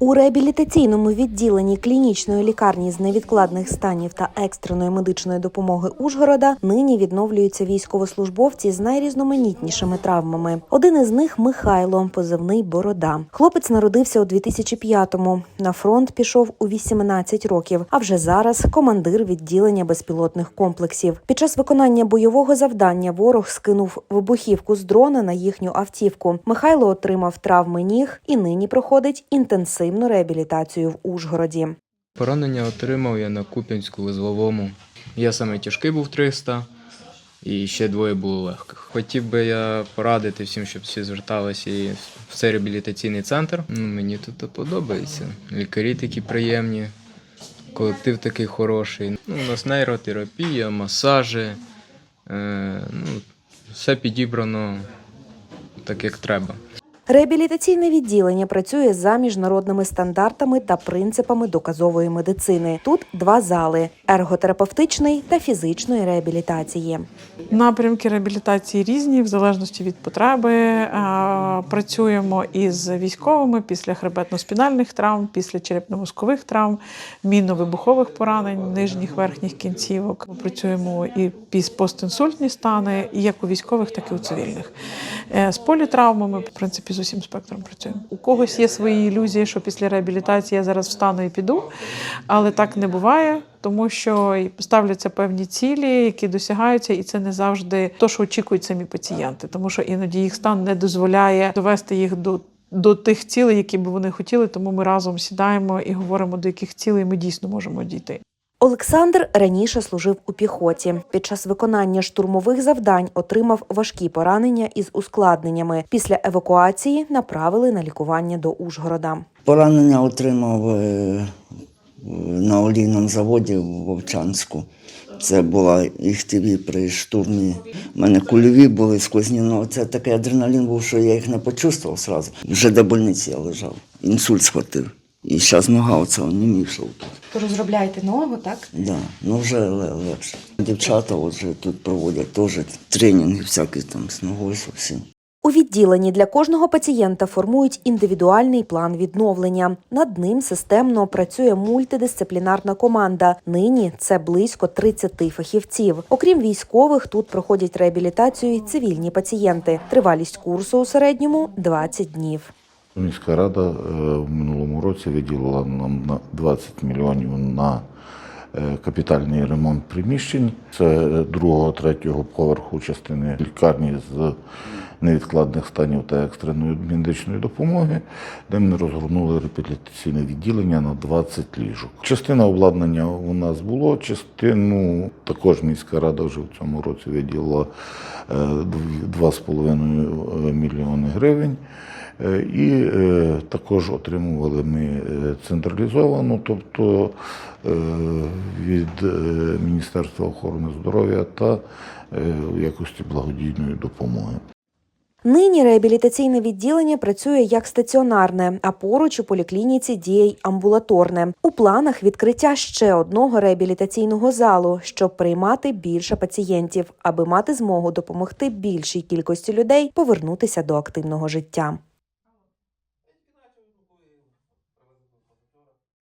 У реабілітаційному відділенні клінічної лікарні з невідкладних станів та екстреної медичної допомоги Ужгорода нині відновлюються військовослужбовці з найрізноманітнішими травмами. Один із них Михайло, позивний Борода. Хлопець народився у 2005-му. На фронт пішов у 18 років. А вже зараз командир відділення безпілотних комплексів. Під час виконання бойового завдання ворог скинув вибухівку з дрона на їхню автівку. Михайло отримав травми ніг і нині проходить інтенсивну реабілітацію в Ужгороді. Поранення отримав я на Куп'янську вузловому. Я саме тяжкий був 300, і ще двоє було легких. Хотів би я порадити всім, щоб всі зверталися і в цей реабілітаційний центр. Ну, мені тут подобається. Лікарі такі приємні, колектив такий хороший. Ну, у нас нейротерапія, масажі. Е, ну, все підібрано так, як треба. Реабілітаційне відділення працює за міжнародними стандартами та принципами доказової медицини. Тут два зали: ерготерапевтичний та фізичної реабілітації. Напрямки реабілітації різні, в залежності від потреби. Е, Працюємо із військовими після хребетно-спінальних травм, після черепно-мозкових травм, мінно-вибухових поранень нижніх верхніх кінцівок. Працюємо і піс постінсультні стани, і як у військових, так і у цивільних. Е, З політравмами, в принципі, з усім спектром працюємо. У когось є свої ілюзії, що після реабілітації я зараз встану і піду, але так не буває. Тому що ставляться певні цілі, які досягаються, і це не завжди то, що очікують самі пацієнти, тому що іноді їх стан не дозволяє довести їх до. До тих цілей, які б вони хотіли, тому ми разом сідаємо і говоримо, до яких цілей ми дійсно можемо дійти. Олександр раніше служив у піхоті. Під час виконання штурмових завдань отримав важкі поранення із ускладненнями. Після евакуації направили на лікування до Ужгорода. Поранення отримав е, на олійному заводі в Вовчанську. Це була їх при штурмі. У мене кульові були сквозні. Ну, це такий адреналін був, що я їх не почувствував одразу. Вже до больниці я лежав. Інсульт схватив. І зараз нога оця не мішав тут. Розробляєте ногу, так? Да, ну вже легше. Дівчата от вже тут проводять теж тренінги всякі там з ногою зовсім. У відділенні для кожного пацієнта формують індивідуальний план відновлення. Над ним системно працює мультидисциплінарна команда. Нині це близько 30 фахівців. Окрім військових, тут проходять реабілітацію й цивільні пацієнти. Тривалість курсу у середньому 20 днів. Міська рада е, в минулому році виділила нам на 20 мільйонів на е, капітальний ремонт приміщень. Це другого, третього поверху частини лікарні з невідкладних станів та екстреної медичної допомоги, де ми розгорнули реабілітаційне відділення на 20 ліжок. Частина обладнання у нас було, частину також міська рада вже в цьому році виділила е, 2,5 мільйони гривень. Е, І е, також отримували ми е, централізовано, тобто від Міністерства охорони здоров'я та в якості благодійної допомоги. Нині реабілітаційне відділення працює як стаціонарне, а поруч у поліклініці діє й амбулаторне. У планах відкриття ще одного реабілітаційного залу, щоб приймати більше пацієнтів, аби мати змогу допомогти більшій кількості людей повернутися до активного життя.